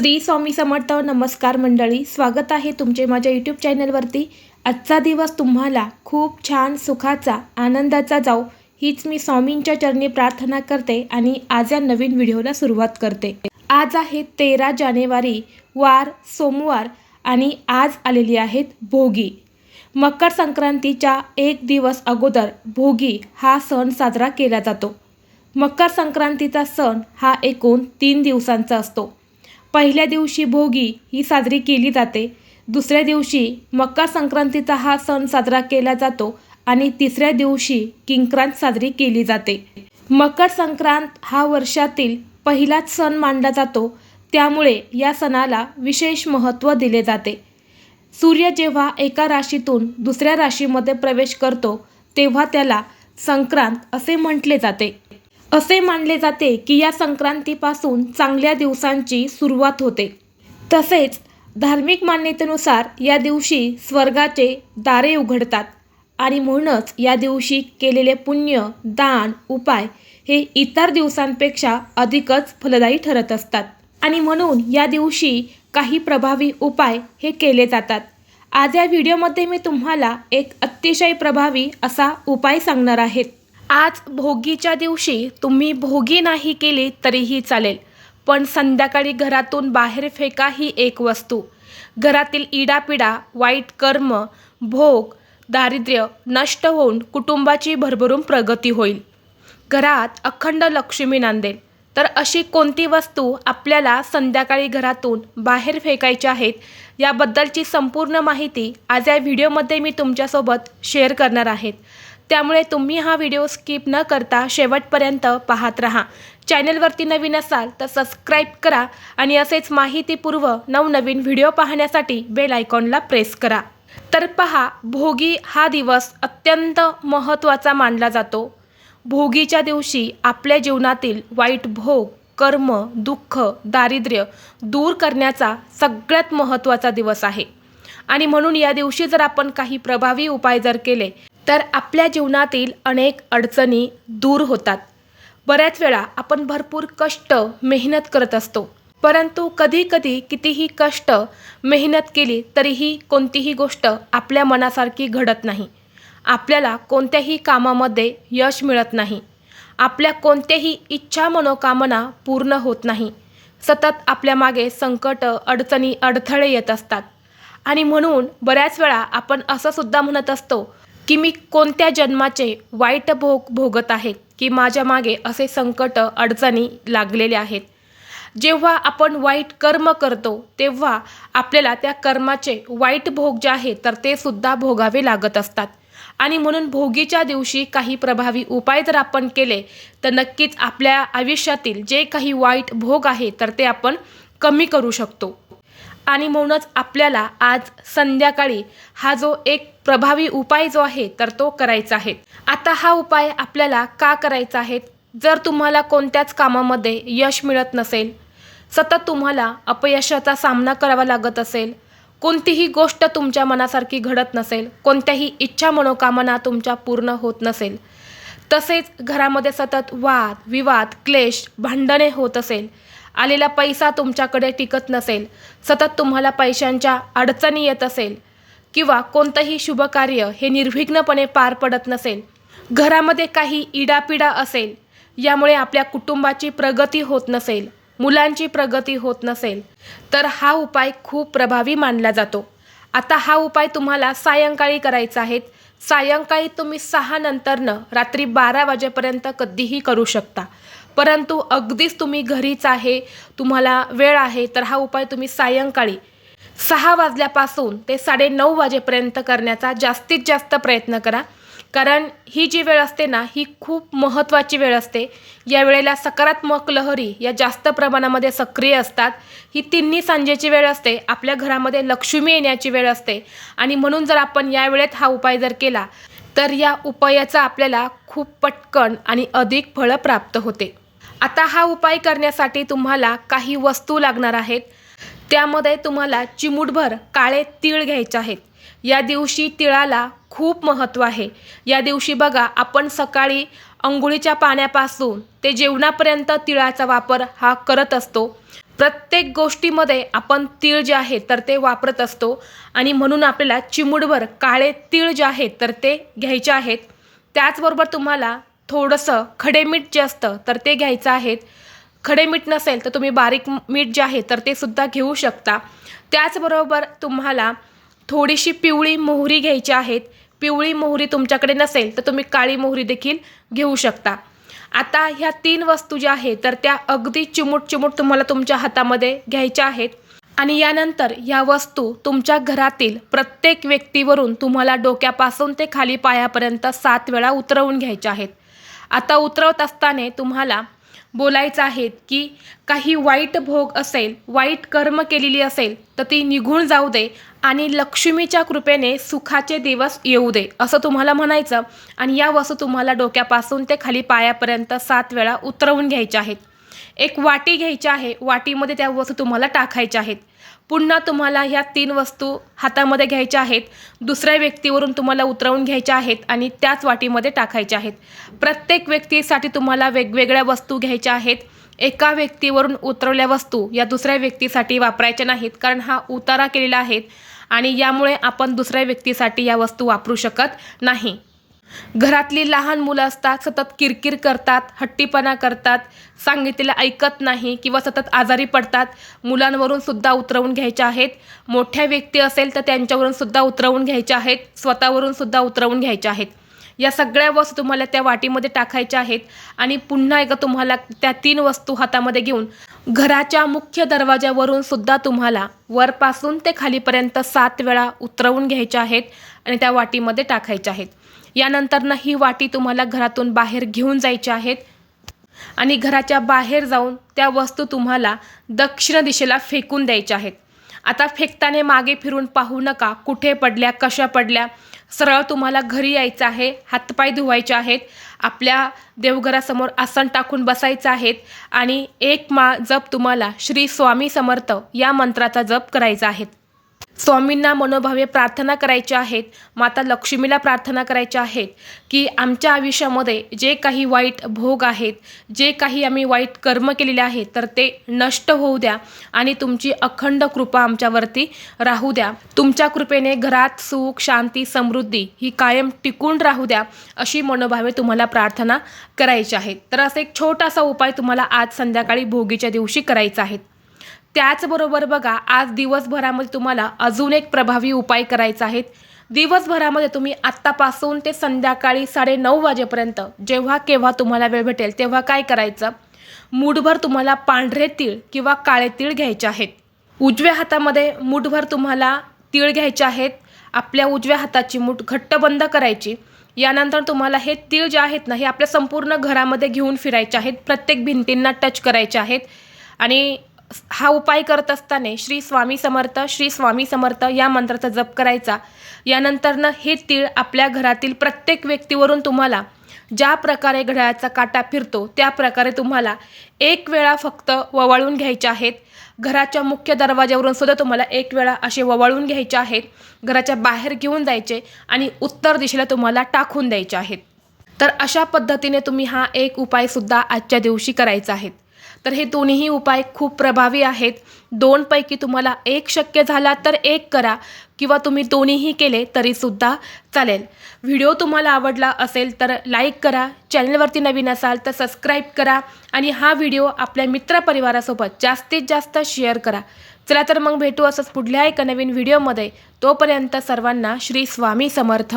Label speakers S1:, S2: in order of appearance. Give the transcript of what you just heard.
S1: श्री स्वामी समर्थ नमस्कार मंडळी स्वागत आहे तुमचे माझ्या यूट्यूब चॅनलवरती आजचा दिवस तुम्हाला खूप छान सुखाचा आनंदाचा जाऊ हीच मी स्वामींच्या चरणी प्रार्थना करते आणि आज या नवीन व्हिडिओला सुरुवात करते. आज आहे तेरा जानेवारी वार सोमवार आणि आज आलेली आहेत भोगी. मकर संक्रांतीच्या एक दिवस अगोदर भोगी हा सण साजरा केला जातो. मकर संक्रांतीचा सण हा एकूण तीन दिवसांचा असतो. पहिल्या दिवशी भोगी ही साजरी केली जाते. दुसऱ्या दिवशी मकर संक्रांतीचा हा सण साजरा केला जातो आणि तिसऱ्या दिवशी किंक्रांत साजरी केली जाते. मकर संक्रांत हा वर्षातील पहिलाच सण मानला जातो. त्यामुळे या सणाला विशेष महत्त्व दिले जाते. सूर्य जेव्हा एका राशीतून दुसऱ्या राशीमध्ये प्रवेश करतो तेव्हा त्याला संक्रांत असे म्हटले जाते. असे मानले जाते की या संक्रांतीपासून चांगल्या दिवसांची सुरुवात होते. तसेच धार्मिक मान्यतेनुसार या दिवशी स्वर्गाचे दारे उघडतात आणि म्हणूनच या दिवशी केलेले पुण्य दान उपाय हे इतर दिवसांपेक्षा अधिकच फलदायी ठरत असतात. आणि म्हणून या दिवशी काही प्रभावी उपाय हे केले जातात. आज या व्हिडिओमध्ये मी तुम्हाला एक अतिशय प्रभावी असा उपाय सांगणार आहेत आज भोगीच्या दिवशी तुम्ही भोगी नाही केली तरीही चालेल पण संध्याकाळी घरातून बाहेर फेका ही एक वस्तू. घरातील इडापिडा वाईट कर्म भोग दारिद्र्य नष्ट होऊन कुटुंबाची भरभरून प्रगती होईल. घरात अखंड लक्ष्मी नांदेल. तर अशी कोणती वस्तू आपल्याला संध्याकाळी घरातून बाहेर फेकायच्या आहेत याबद्दलची संपूर्ण माहिती आज या व्हिडिओमध्ये मी तुमच्यासोबत शेअर करणार आहेत त्यामुळे तुम्ही हा व्हिडिओ स्किप न करता शेवटपर्यंत पाहत राहा. चॅनलवरती नवीन असाल तर सबस्क्राईब करा आणि असेच माहितीपूर्व नवनवीन व्हिडिओ पाहण्यासाठी बेल आयकॉनला प्रेस करा. तर पहा भोगी हा दिवस अत्यंत महत्त्वाचा मानला जातो. भोगीच्या दिवशी आपल्या जीवनातील वाईट भोग कर्म दुःख दारिद्र्य दूर करण्याचा सगळ्यात महत्त्वाचा दिवस आहे. आणि म्हणून या दिवशी जर आपण काही प्रभावी उपाय जर केले तर आपल्या जीवनातील अनेक अडचणी दूर होतात. बऱ्याच वेळा आपण भरपूर कष्ट मेहनत करत असतो. परंतु कधीकधी कितीही कष्ट मेहनत केली तरीही कोणतीही गोष्ट आपल्या मनासारखी घडत नाही. आपल्याला कोणत्याही कामामध्ये यश मिळत नाही. आपल्या कोणत्याही इच्छा मनोकामना पूर्ण होत नाही. सतत आपल्या मागे संकट अडचणी अडथळे येत असतात. आणि म्हणून बऱ्याच वेळा आपण असं सुद्धा म्हणत असतो की मी कोणत्या जन्माचे वाईट भोग भोगत आहेत की माझ्या मागे असे संकट अडचणी लागलेले आहेत. जेव्हा आपण वाईट कर्म करतो तेव्हा आपल्याला त्या कर्माचे वाईट भोग जे आहे तर ते सुद्धा भोगावे लागत असतात. आणि म्हणून भोगीच्या दिवशी काही प्रभावी उपाय जर आपण केले तर नक्कीच आपल्या आयुष्यातील जे काही वाईट भोग आहे तर ते आपण कमी करू शकतो. आणि म्हणूनच आपल्याला आज संध्याकाळी हा जो एक प्रभावी उपाय जो आहे तर तो करायचा आहे. आता हा उपाय आपल्याला का करायचा आहे? जर तुम्हाला कोणत्याच कामामध्ये यश मिळत नसेल सतत तुम्हाला अपयशाचा सामना करावा लागत असेल कोणतीही गोष्ट तुमच्या मनासारखी घडत नसेल कोणत्याही इच्छा मनोकामना तुमच्या पूर्ण होत नसेल तसेच घरामध्ये सतत वाद विवाद क्लेश भांडणे होत असेल आलेला पैसा तुमच्याकडे टिकत नसेल सतत तुम्हाला पैशांच्या अडचणी येत असेल किंवा कोणतंही शुभकार्य हे निर्विघ्नपणे पार पडत नसेल घरामध्ये काही इडापिडा असेल यामुळे आपल्या कुटुंबाची प्रगती होत नसेल मुलांची प्रगती होत नसेल तर हा उपाय खूप प्रभावी मानला जातो. आता हा उपाय तुम्हाला सायंकाळी करायचा आहे. सायंकाळी तुम्ही सहा नंतरनं रात्री बारा वाजेपर्यंत कधीही करू शकता. परंतु अगदीच तुम्ही घरीच आहे तुम्हाला वेळ आहे तर हा उपाय तुम्ही सायंकाळी सहा वाजल्यापासून ते साडेनऊ वाजेपर्यंत करण्याचा जास्तीत जास्त प्रयत्न करा. कारण ही जी वेळ असते ना ही खूप महत्त्वाची वेळ असते. या वेळेला सकारात्मक लहरी या जास्त प्रमाणामध्ये सक्रिय असतात. ही तिन्ही सांजेची वेळ असते आपल्या घरामध्ये लक्ष्मी येण्याची वेळ असते. आणि म्हणून जर आपण या वेळेत हा उपाय जर केला तर या उपायाचा आपल्याला खूप पटकन आणि अधिक फळं प्राप्त होते. आता हा उपाय करण्यासाठी तुम्हाला काही वस्तू लागणार आहेत. त्यामध्ये तुम्हाला चिमूटभर काळे तीळ घ्यायचे आहेत. या दिवशी तिळाला खूप महत्त्व आहे. या दिवशी बघा आपण सकाळी अंघोळीच्या पाण्यापासून ते जेवणापर्यंत तिळाचा वापर हा करत असतो. प्रत्येक गोष्टीमध्ये आपण तीळ जे आहे तर ते वापरत असतो. आणि म्हणून आपल्याला चिमूटभर काळे तीळ जे आहेत तर ते घ्यायचे आहेत. त्याचबरोबर तुम्हाला थोडंसं खडे मीठ जे असतं तर ते घ्यायचं आहे. खडे मीठ नसेल तर तुम्ही बारीक मीठ जे आहे तर ते सुद्धा घेऊ शकता. त्याचबरोबर तुम्हाला थोडीशी पिवळी मोहरी घ्यायची आहेत पिवळी मोहरी तुमच्याकडे नसेल तर तुम्ही काळी मोहरी देखील घेऊ शकता. आता ह्या तीन वस्तू ज्या आहेत तर त्या अगदी चिमूट चिमूट तुम्हाला तुमच्या हातामध्ये घ्यायच्या आहेत. आणि यानंतर ह्या वस्तू तुमच्या घरातील प्रत्येक व्यक्तीवरून तुम्हाला डोक्यापासून ते खाली पायापर्यंत सात वेळा उतरवून घ्यायच्या आहेत. आता उतरवत असताना तुम्हाला बोलायचं आहे की काही वाईट भोग असेल वाईट कर्म केलेली असेल तर ती निघून जाऊ दे आणि लक्ष्मीच्या कृपेने सुखाचे दिवस येऊ दे असं तुम्हाला म्हणायचं. आणि या वस्तू तुम्हाला डोक्यापासून ते खाली पायापर्यंत सात वेळा उतरवून घ्यायच्या आहेत. एक वाटी घ्यायची आहे. वाटीमध्ये त्या वस्तू तुम्हाला टाकायच्या आहेत. पुन्हा तुम्हाला ह्या तीन वस्तू हातामध्ये घ्यायच्या आहेत. दुसऱ्या व्यक्तीवरून तुम्हाला उतरवून घ्यायच्या आहेत आणि त्याच वाटीमध्ये टाकायच्या आहेत. प्रत्येक व्यक्तीसाठी तुम्हाला वेगवेगळ्या वस्तू घ्यायच्या आहेत. एका व्यक्तीवरून उतरवल्या वस्तू या दुसऱ्या व्यक्तीसाठी वापरायच्या नाहीत कारण हा उतारा केलेला आहे आणि यामुळे आपण दुसऱ्या व्यक्तीसाठी या वस्तू वापरू शकत नाही. घरातली लहान मुलं असतात सतत किरकिर करतात हट्टीपणा करतात सांगितलेलं ऐकत नाही किंवा सतत आजारी पडतात मुलांवरून सुद्धा उतरवून घ्यायच्या आहेत. मोठ्या व्यक्ती असेल तर त्यांच्यावरून सुद्धा उतरवून घ्यायच्या आहेत स्वतःवरून सुद्धा उतरवून घ्यायच्या आहेत. या सगळ्या वस्तू तुम्हाला त्या वाटीमध्ये टाकायच्या आहेत आणि पुन्हा एकदा तुम्हाला त्या तीन वस्तू हातामध्ये घेऊन घराच्या मुख्य दरवाज्यावरून सुद्धा तुम्हाला वरपासून ते खालीपर्यंत सात वेळा उतरवून घ्यायच्या आहेत. आणि त्या वाटीमध्ये टाकायच्या आहेत. यानंतरनं ही वाटी तुम्हाला घरातून बाहेर घेऊन जायची आहेत. आणि घराच्या बाहेर जाऊन त्या वस्तू तुम्हाला दक्षिण दिशेला फेकून द्यायच्या आहेत. आता फेकताना मागे फिरून पाहू नका कुठे पडल्या कशा पडल्या. सरळ तुम्हाला घरी यायचं आहे हातपाय धुवायचे आहेत. आपल्या देवघरासमोर आसन टाकून बसायचं आहेत. आणि एक मा जप तुम्हाला श्री स्वामी समर्थ या मंत्राचा जप करायचा आहे. स्वामींना मनोभावे प्रार्थना करायच्या आहेत माता लक्ष्मीला प्रार्थना करायच्या आहेत की आमच्या आयुष्यामध्ये जे काही वाईट भोग आहेत जे काही आम्ही वाईट कर्म केलेले आहेत तर ते नष्ट होऊ द्या आणि तुमची अखंड कृपा आमच्यावरती राहू द्या. तुमच्या कृपेने घरात सुख शांती समृद्धी ही कायम टिकून राहू द्या अशी मनोभावे तुम्हाला प्रार्थना करायची आहेत. तर असा एक छोटासा उपाय तुम्हाला आज संध्याकाळी भोगीच्या दिवशी करायचा आहे. त्याचबरोबर बघा आज दिवसभरामध्ये तुम्हाला अजून एक प्रभावी उपाय करायचा आहे. दिवसभरामध्ये तुम्ही आत्तापासून ते संध्याकाळी साडेनऊ वाजेपर्यंत जेव्हा केव्हा तुम्हाला वेळ भेटेल तेव्हा काय करायचं? मूठभर तुम्हाला पांढरे तीळ किंवा काळे तीळ घ्यायचे आहेत. उजव्या हातामध्ये मूठभर तुम्हाला तीळ घ्यायचे आहेत. आपल्या उजव्या हाताची मूठ घट्ट बंद करायची. यानंतर तुम्हाला हे तीळ जे आहेत ना हे आपल्या संपूर्ण घरामध्ये घेऊन फिरायचे आहेत. प्रत्येक भिंतींना टच करायचे आहेत. आणि हा उपाय करत असताना श्री स्वामी समर्थ श्री स्वामी समर्थ या मंत्राचा जप करायचा. यानंतरनं हे तीळ आपल्या घरातील प्रत्येक व्यक्तीवरून तुम्हाला ज्या प्रकारे घड्याळाचा काटा फिरतो त्या प्रकारे तुम्हाला एक वेळा फक्त ववाळून घ्यायचे आहेत. घराच्या मुख्य दरवाज्यावरून सुद्धा तुम्हाला एक वेळा असे ववाळून घ्यायचे आहेत. घराच्या बाहेर घेऊन जायचे आणि उत्तर दिशेला तुम्हाला टाकून द्यायचे आहेत. तर अशा पद्धतीने तुम्ही हा एक उपायसुद्धा आजच्या दिवशी करायचा आहे. तर हे दोन्हीही उपाय खूप प्रभावी आहेत. दोनपैकी तुम्हाला एक शक्य झाला तर एक करा किंवा तुम्ही दोन्हीही केले तरीसुद्धा चालेल. व्हिडिओ तुम्हाला आवडला असेल तर लाईक करा चॅनलवरती नवीन असाल तर सबस्क्राईब करा आणि हा व्हिडिओ आपल्या मित्रपरिवारासोबत जास्तीत जास्त शेअर करा. चला तर मग भेटू असंच पुढल्या एका नवीन व्हिडिओमध्ये. तोपर्यंत सर्वांना श्री स्वामी समर्थ.